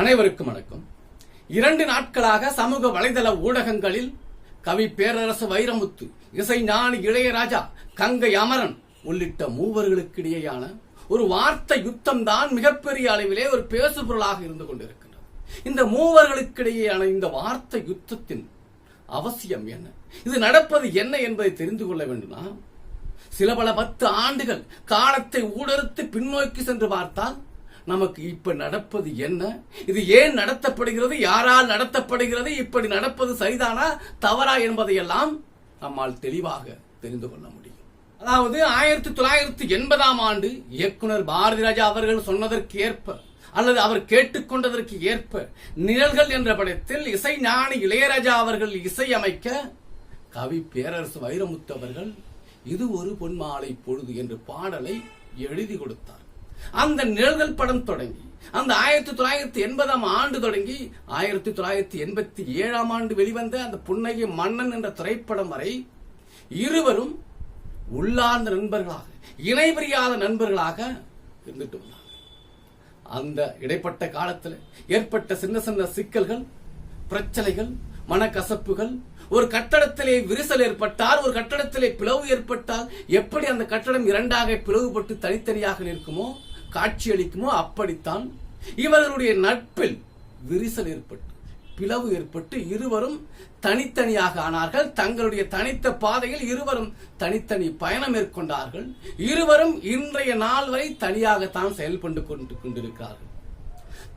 அனைவருக்கும் வணக்கம். இரண்டு நாட்களாக சமூக வலைதள ஊடகங்களில் கவி பேரரசு வைரமுத்து இசை ஞானி இளையராஜா கங்கை அமரன் உள்ளிட்ட மூவர்களுக்கிடையேயான ஒரு வார்த்தை யுத்தம் தான் மிகப்பெரிய அளவிலே ஒரு பேசுபொருளாக இருந்து கொண்டிருக்கின்றது. இந்த மூவர்களுக்கிடையேயான இந்த வார்த்தை யுத்தத்தின் அவசியம் என்ன? இது நடப்பது என்ன என்பதை தெரிந்து கொள்ள வேண்டுமா? சில பல பத்து ஆண்டுகள் காலத்தை ஊடறுத்து பின்னோக்கி சென்று பார்த்தால் நமக்கு இப்ப நடப்பது என்ன? இது ஏன் நடத்தப்படுகிறது? யாரால் நடத்தப்படுகிறது? இப்படி நடப்பது சரிதானா? தவறா என்பதையெல்லாம் நம்மால் தெளிவாக தெரிந்து கொள்ள முடியும். அதாவது ஆயிரத்தி தொள்ளாயிரத்தி எண்பதாம் ஆண்டு இயக்குனர் பாரதி ராஜா அவர்கள் சொன்னதற்கு ஏற்ப அல்லது அவர் கேட்டுக்கொண்டதற்கு ஏற்ப நிழல்கள் என்ற படத்தில் இசை ஞானி இளையராஜா அவர்கள் இசையமைக்க கவி பேரரசு வைரமுத்து அவர்கள் இது ஒரு பொன்மாலை பொழுது என்ற பாடலை எழுதி கொடுத்தார். அந்த நிழல்கள் படம் தொடங்கி அந்த ஆயிரத்தி தொள்ளாயிரத்தி எண்பதாம் ஆண்டு தொடங்கி ஆயிரத்தி தொள்ளாயிரத்தி எண்பத்தி ஏழாம் ஆண்டு வெளிவந்த அந்த புன்னகை மன்னன் என்ற திரைப்படம் வரை இருவரும் உள்ளார்ந்த நண்பர்களாக இணைபிரியாத நண்பர்களாக இருந்துட்டு வந்தாங்க. அந்த இடைப்பட்ட காலத்தில் ஏற்பட்ட சின்ன சின்ன சிக்கல்கள் பிரச்சனைகள் மனக்கசப்புகள் ஒரு கட்டடத்திலே விரிசல் ஏற்பட்டால் ஒரு கட்டடத்திலே பிளவு ஏற்பட்டால் எப்படி அந்த கட்டடம் இரண்டாக பிளவுபட்டு தனித்தனியாக நிற்குமோ காட்சியளிக்குமோ அப்படித்தான் இவர்களுடைய நட்பில் விரிசல் ஏற்பட்டு பிளவு ஏற்பட்டு இருவரும் தனித்தனியாக ஆனார்கள். தங்களுடைய தனித்த பாதையில் இருவரும் தனித்தனி பயணம் மேற்கொண்டார்கள். இருவரும் இன்றைய நாள் வரை தனியாகத்தான் செயல்பட்டு கொண்டு கொண்டிருக்கிறார்கள்.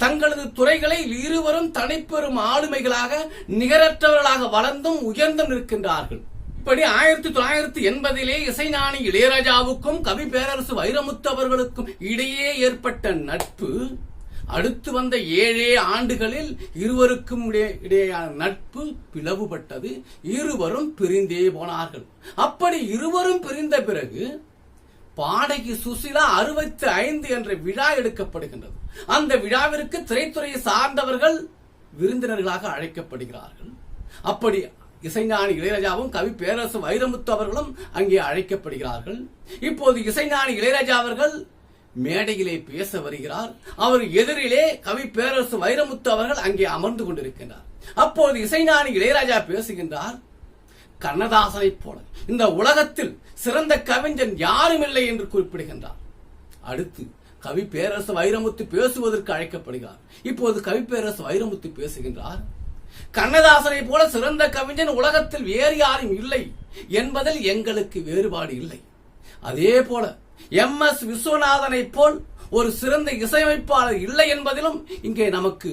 தங்களது துறைகளை இருவரும் தனிப்பெரும் ஆளுமைகளாக நிகரற்றவர்களாக வளர்ந்தும் உயர்ந்தும் நிற்கின்றார்கள். இப்படி ஆயிரத்தி தொள்ளாயிரத்தி எண்பதிலே இசைஞானி இளையராஜாவுக்கும் கவி பேரரசு வைரமுத்து அவர்களுக்கும் இடையே ஏற்பட்ட நட்பு அடுத்து வந்த ஏழே ஆண்டுகளில் இருவருக்கும் இடையே- இடையேயான நட்பு பிளவுபட்டது. இருவரும் பிரிந்தே போனார்கள். அப்படி இருவரும் பிரிந்த பிறகு பாடகி சுசிலா அறுபத்தி ஐந்து என்ற விழா எடுக்கப்படுகின்றது. அந்த விழாவிற்கு திரைத்துறையை சார்ந்தவர்கள் விருந்தினர்களாக அழைக்கப்படுகிறார்கள். அப்படி இசைஞானி இளையராஜாவும் கவி பேரரசு வைரமுத்து அவர்களும் அங்கே அழைக்கப்படுகிறார்கள். இப்போது இசைஞானி இளையராஜா அவர்கள் மேடையிலே பேச வருகிறார். அவர் எதிரிலே கவி பேரரசு வைரமுத்து அவர்கள் அங்கே அமர்ந்து கொண்டிருக்கின்றார். அப்போது இசைஞானி இளையராஜா பேசுகின்றார் கண்ணதாசனை போல இந்த உலகத்தில் சிறந்த கவிஞன் யாரும் இல்லை என்று குறிப்பிடுகின்றார். அடுத்து கவி பேரரசு வைரமுத்து பேசுவதற்கு அழைக்கப்படுகிறார். இப்போது கவி பேரரசு வைரமுத்து பேசுகின்றார் கண்ணதாசனை போல சிறந்த கவிஞன் உலகத்தில் வேறு யாரும் இல்லை என்பதில் எங்களுக்கு வேறுபாடு இல்லை. அதே போல எம் எஸ் விஸ்வநாதனை போல் ஒரு சிறந்த இசையமைப்பாளர் இல்லை என்பதிலும் இங்கே நமக்கு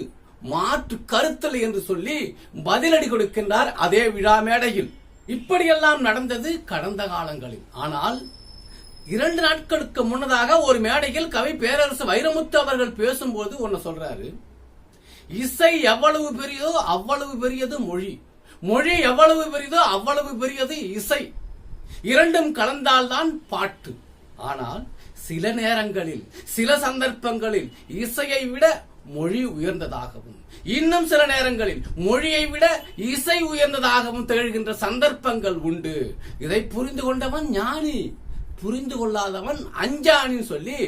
மாற்று கருத்தல் என்று சொல்லி பதிலடி கொடுக்கின்றார் அதே விழா மேடையில். இப்படியெல்லாம் நடந்தது கடந்த காலங்களில். ஆனால் இரண்டு நாட்களுக்கு முன்னதாக ஒரு மேடையில் கவி பேரரசு வைரமுத்து அவர்கள் பேசும்போது ஒன்னு சொல்றாரு. இசை எவ்வளவு பெரியதோ அவ்வளவு பெரியது மொழி. மொழி எவ்வளவு பெரியதோ அவ்வளவு பெரியது இசை. இரண்டும் கலந்தால்தான் பாட்டு. ஆனால் சில நேரங்களில் சில சந்தர்ப்பங்களில் இசையை விட மொழி உயர்ந்ததாகவும் இன்னும் சில நேரங்களில் மொழியை விட இசை உயர்ந்ததாகவும் திகழ்கின்ற சந்தர்ப்பங்கள் உண்டு. இதை புரிந்து கொண்டவன் ஞானி புரிந்து கொள்ளாதவன் அஞ்சானின்னு சொல்லி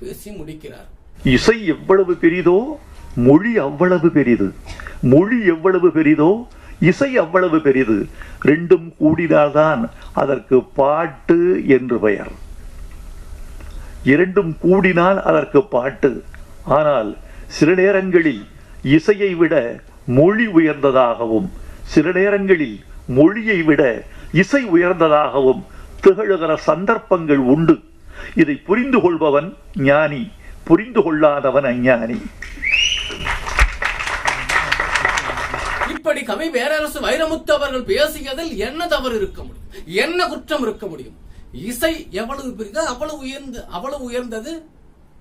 பேசி முடிக்கிறார். இசை எவ்வளவு பெரிதோ மொழி அவ்வளவு பெரிது. மொழி எவ்வளவு பெரிதோ இசை அவ்வளவு பெரிது. ரெண்டும் கூடினால்தான் அதற்கு பாட்டு என்று பெயர். இரண்டும் கூடினால் அதற்கு பாட்டு. ஆனால் சில நேரங்களில் இசையை விட மொழி உயர்ந்ததாகவும் சில நேரங்களில் மொழியை விட இசை உயர்ந்ததாகவும் திகழுகிற சந்தர்ப்பங்கள் உண்டு. இதை புரிந்து கொள்பவன் ஞானி புரிந்து கொள்ளாதவன் அஞ்ஞானி. இப்படி கவி பேரரசு வைரமுத்து அவர்கள் பேசியதில் என்ன தவறு இருக்க முடியும்? என்ன குற்றம் இருக்க முடியும்? இசை எவ்வளவு பெரியதோ அவ்வளவு உயர்ந்து அவ்வளவு உயர்ந்தது?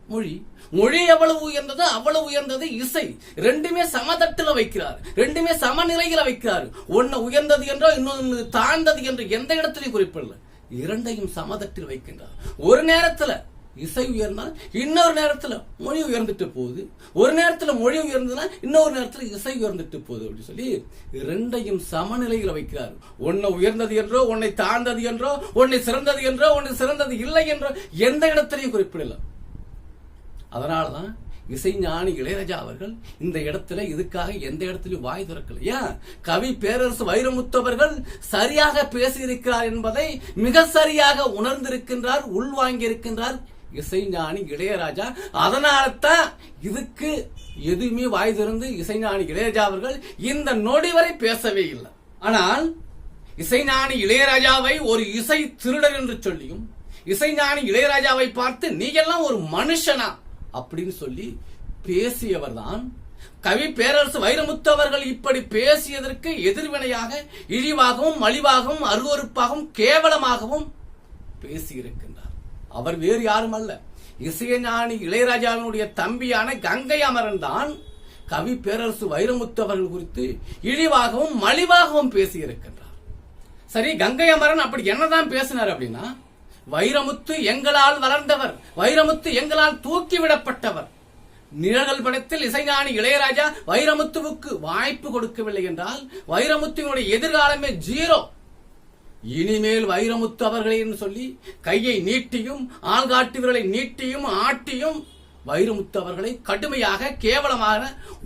மொழி. மொழி எவ்வளவு உயர்ந்தது அவ்வளவு உயர்ந்தது இசை. ரெண்டுமே சமதட்டில் வைக்கிறார். ரெண்டுமே சமநிலையில வைக்கிறார். ஒன்னு உயர்ந்தது என்றோ இன்னொன்று தாழ்ந்தது என்று எந்த இடத்திலையும் குறிப்பிடல. இரண்டையும் சமதட்டில் வைக்கின்றார். ஒரு நேரத்துல இசை உயர்ந்தால் இன்னொரு நேரத்துல மொழி உயர்ந்துட்டு போகுது. ஒரு நேரத்துல மொழி உயர்ந்ததுன்னா இன்னொரு நேரத்துல இசை உயர்ந்துட்டு போகுது அப்படின்னு சொல்லி இரண்டையும் சமநிலையில் வைக்கிறார். ஒன்னு உயர்ந்தது என்றோ உன்னை தாழ்ந்தது என்றோ உன்னை சிறந்தது என்றோ உன்னை சிறந்தது இல்லை என்றோ எந்த இடத்திலையும் குறிப்பிடல. அதனாலதான் இசைஞானி இளையராஜா அவர்கள் இந்த இடத்துல இதுக்காக எந்த இடத்திலும் வாய் திறக்கல. ஏன்? கவி பேரரசு வைரமுத்து அவர்கள் சரியாக பேசியிருக்கிறார் என்பதை மிக சரியாக உணர்ந்திருக்கின்றார் உள்வாங்கியிருக்கின்றார் இசைஞானி இளையராஜா. அதனால்தான் இதுக்கு எதுவுமே வாய் திறந்து இசைஞானி இளையராஜா அவர்கள் இந்த நொடி வரை பேசவே இல்லை. ஆனால் இசைஞானி இளையராஜாவை ஒரு இசை திருடர் என்று சொல்லியும் இசைஞானி இளையராஜாவை பார்த்து நீ எல்லாம் ஒரு மனுஷனா? அப்படின்னு சொல்லி பேசியவர் தான் கவி பேரரசு வைரமுத்து அவர்கள் இப்படி பேசியதற்கு எதிர்வினையாக இழிவாகவும் மலிவாகவும் அருவருப்பாகவும் கேவலமாகவும் பேசியிருக்கின்றார். அவர் வேறு யாரும் அல்ல. இசைஞானி இளையராஜாவினுடைய தம்பியான கங்கை அமரன் தான் கவி பேரரசு வைரமுத்து அவர்கள் குறித்து இழிவாகவும் மலிவாகவும் பேசியிருக்கின்றார். சரி கங்கை அமரன் அப்படி என்னதான் பேசினார் அப்படின்னா வைரமுத்து எங்களால் வளர்ந்தவர் வைரமுத்து எங்களால் தூக்கிவிடப்பட்டவர். நிழல்கள் படத்தில் இசைஞானி இளையராஜா வைரமுத்துவுக்கு வாய்ப்பு கொடுக்கவில்லை என்றால் வைரமுத்துவினுடைய எதிர்காலமே ஜீரோ. இனிமேல் வைரமுத்து அவர்களே என்று சொல்லி கையை நீட்டியும் ஆள்காட்டுவர்களை நீட்டியும் ஆட்டியும் வைரமுத்து அவர்களை கடுமையாக கேவலமாக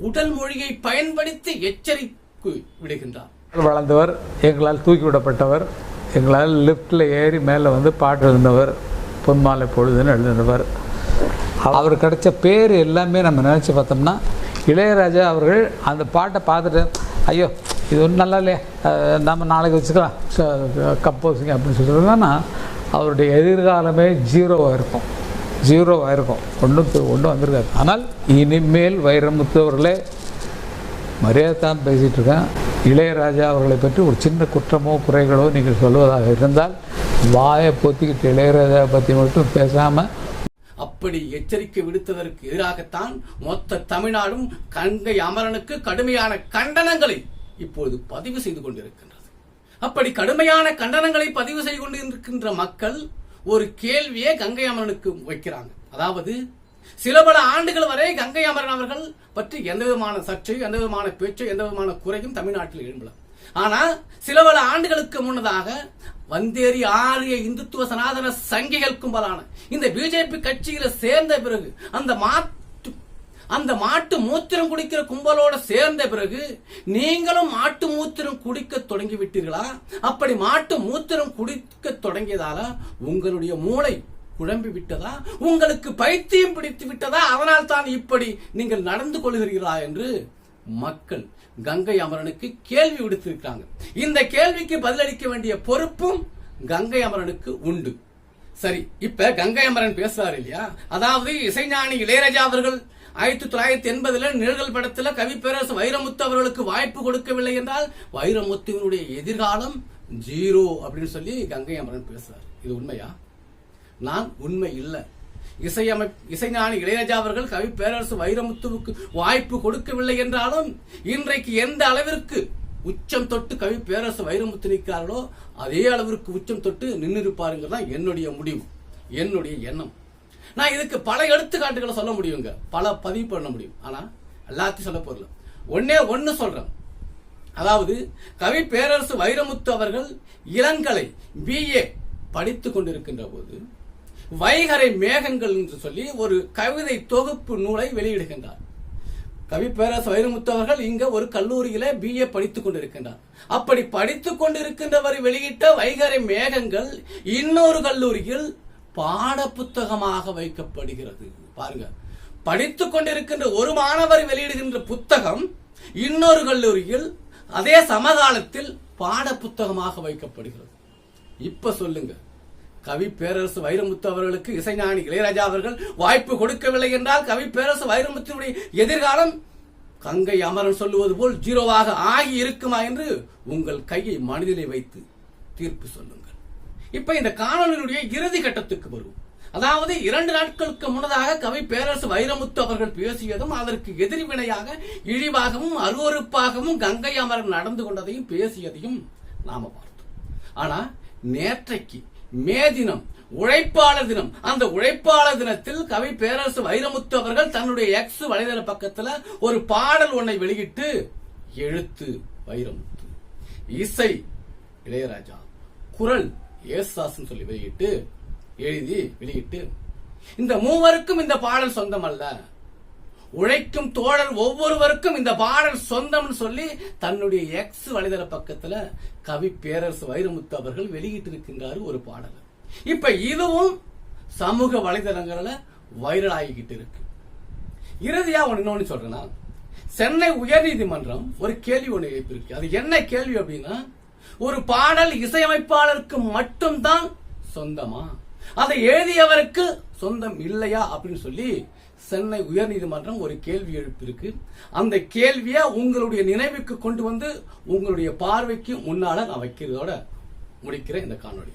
உடல் மொழியை பயன்படுத்தி எச்சரிக்கை விடுகின்றார். வளர்ந்தவர் எங்களால் தூக்கி விடப்பட்டவர் எங்களால் லிஃப்ட்டில் ஏறி மேலே வந்து பாட்டு எழுந்தவர் பொன்மாலை பொழுதுன்னு எழுதினவர். அவர் கிடைச்ச பேர் எல்லாமே நம்ம நினச்சி பார்த்தோம்னா இளையராஜா அவர்கள் அந்த பாட்டை பார்த்துட்டு ஐயோ இது ஒன்றும் நல்லா இல்லையா நம்ம நாளைக்கு வச்சுக்கலாம். கம்போசிங் அப்படின்னு சொல்லிட்டுனா அவருடைய எதிர்காலமே ஜீரோவாக இருக்கும். ஜீரோவாக இருக்கும். ஒன்றும் ஒன்றும் வந்திருக்காது. ஆனால் இனிமேல் வைரமுத்து அவர்களே மரியாதை தான் பேசிகிட்டு இருக்கேன். இளையராஜா அவர்களை பற்றி ஒரு சின்ன குற்றமோ குறைகளோ நீங்கள் சொல்வதாக இருந்தால் வாயை பொத்திக்கிட்டு இளையராஜா பற்றி மட்டும் பேசாமல் அப்படி எச்சரிக்கை விடுத்ததற்கு எதிராகத்தான் மொத்த தமிழ்நாடும் கங்கை அமரனுக்கு கடுமையான கண்டனங்களை இப்பொழுது பதிவு செய்து கொண்டிருக்கின்றது. அப்படி கடுமையான கண்டனங்களை பதிவு செய்து கொண்டிருக்கின்ற மக்கள் ஒரு கேள்வியை கங்கை அமரனுக்கு வைக்கிறாங்க. அதாவது சில பல ஆண்டுகள் வரை கங்கை அமரன் அவர்கள் பற்றி எந்த விதமான சர்ச்சையும் எந்த விதமான பேச்சோ எந்த விதமான குறையும் தமிழ்நாட்டில் எழும்பலாம் ஆனா சில பல ஆண்டுகளுக்கு முன்னதாக வந்தேரி ஆரிய இந்துத்துவ சனாதன சங்கிகள் கும்பலான இந்த பிஜேபி கட்சியில சேர்ந்த பிறகு அந்த மாத் அந்த மாட்டு மூத்திரம் குடிக்கிற கும்பலோட சேர்ந்த பிறகு நீங்களும் மாட்டு மூத்திரம் குடிக்க தொடங்கி விட்டீர்களா அப்படி மாட்டு மூத்திரம் குடிக்க தொடங்கியதால உங்களுடைய மூளை குழம்பி விட்டதா? உங்களுக்கு பைத்தியம் பிடித்து விட்டதா? அதனால் தான் இப்படி நீங்கள் நடந்து கொள்கிறீர்களா என்று மக்கள் கங்கை அமரனுக்கு கேள்வி விடுத்திருக்கிறாங்க. இந்த கேள்விக்கு பதிலளிக்க வேண்டிய பொறுப்பும் கங்கை அமரனுக்கு உண்டு. சரி இப்ப கங்கை அமரன் பேசுறாரு இல்லையா? அதாவது இசைஞானி இளையராஜா அவர்கள் ஆயிரத்தி தொள்ளாயிரத்தி எண்பதுல நிழல்கள் படத்துல கவிப்பேரரசு வைரமுத்து அவர்களுக்கு வாய்ப்பு கொடுக்கவில்லை என்றால் வைரமுத்துவினுடைய எதிர்காலம் ஜீரோ அப்படின்னு சொல்லி கங்கை அமரன் பேசுறார். இது உண்மையா? நான் உண்மை இல்லை. இசையமை இசைஞானி இளையராஜா அவர்கள் கவி பேரரசு வைரமுத்துவுக்கு வாய்ப்பு கொடுக்கவில்லை என்றாலும் இன்றைக்கு எந்த அளவிற்கு உச்சம் தொட்டு கவி பேரரசு வைரமுத்து நிற்கிறார்களோ அதே அளவிற்கு உச்சம் தொட்டு நின்னிருப்பாருங்கிறது தான் என்னுடைய முடிவு. என்னுடைய எண்ணம். நான் இதுக்கு பல எடுத்துக்காட்டுகளை சொல்ல முடியுங்க. பல பதிவு பண்ண முடியும். ஆனா எல்லாத்தையும் சொல்ல போறல ஒன்னே ஒன்னு சொல்றேன். அதாவது கவி பேரரசு வைரமுத்து அவர்கள் இளங்கலை பிஏ படித்துக் கொண்டிருக்கின்ற போது வைகரை மேகங்கள் என்று சொல்லி ஒரு கவிதை தொகுப்பு நூலை வெளியிடுகின்றார். கவி பேரரசு வைரமுத்து அவர்கள் இங்க ஒரு கல்லூரியில பிஏ படித்துக் கொண்டிருக்கின்றார். அப்படி படித்துக் கொண்டிருக்கின்றவர் வெளியிட்ட வைகரை மேகங்கள் இன்னொரு கல்லூரியில் பாட புத்தகமாக வைக்கப்படுகிறது. பாருங்க. படித்துக் கொண்டிருக்கின்ற ஒரு மாணவர் வெளியிடுகின்ற புத்தகம் இன்னொரு கல்லூரியில் அதே சமகாலத்தில் பாட புத்தகமாக வைக்கப்படுகிறது. இப்ப சொல்லுங்க. கவி பேரரசு வைரமுத்து அவர்களுக்கு இசைஞானி இளையராஜா அவர்கள் வாய்ப்பு கொடுக்கவில்லை என்றால் கவி பேரரசு வைரமுத்துடைய எதிர்காலம் கங்கை அமரன் சொல்லுவது போல் ஜீரோவாக ஆகி இருக்குமா என்று உங்கள் கையை மனதிலே வைத்து தீர்ப்பு சொல்லுங்கள். இப்ப இந்த காணொலியினுடைய இறுதி கட்டத்துக்கு வரும் அதாவது இரண்டு நாட்களுக்கு முன்னதாக கவி பேரரசு வைரமுத்து அவர்கள் பேசியதும் அதற்கு எதிர்வினையாக இழிவாகவும் அருவருப்பாகவும் கங்கை அமரன் நடந்து கொண்டதையும் பேசியதையும் நாம பார்த்தோம். ஆனா நேற்றைக்கு மே தினம் உழைப்பாளர் தினம் அந்த உழைப்பாளர் தினத்தில் கவி பேரரசு வைரமுத்து அவர்கள் தன்னுடைய எக்ஸ் வலைதள பக்கத்துல ஒரு பாடல் ஒன்றை வெளியிட்டு எழுத்து வைரமுத்து இசை இளையராஜா குரல் ஏசாஸ்ன்னு சொல்லி வெளியிட்டு எழுதி வெளியிட்டு இந்த மூவருக்கும் இந்த பாடல் சொந்தம் அல்ல உழைக்கும் தோழர் ஒவ்வொருவருக்கும் இந்த பாடல் சொந்தம்னு சொல்லி தன்னுடைய எக்ஸ் வலைதள பக்கத்துல கவி பேரரசு வைரமுத்து அவர்கள் வெளியிட்டு இருக்கின்றாரு ஒரு பாடல். இப்ப இதுவும் சமூக வலைதளங்கள்ல வைரல் ஆகிக்கிட்டு இருக்கு. இறுதியா ஒன்னு இன்னொன்னு சொல்றேன்னா சென்னை உயர்நீதிமன்றம் ஒரு கேள்வி ஒன்று எழுப்பியிருக்கு. அது என்ன கேள்வி அப்படின்னா ஒரு பாடல் இசையமைப்பாளருக்கு மட்டும்தான் சொந்தமா? அதை எழுதியவருக்கு சொந்தம் இல்லையா அப்படின்னு சொல்லி சென்னை உயர்நீதிமன்றம் ஒரு கேள்வி எழுப்பியிருக்கு. அந்த கேள்வியை உங்களுடைய நினைவுக்கு கொண்டு வந்து உங்களுடைய பார்வைக்கு முன்னால நான் வைக்கிறதோட முடிக்கிறேன் இந்த காணொளி.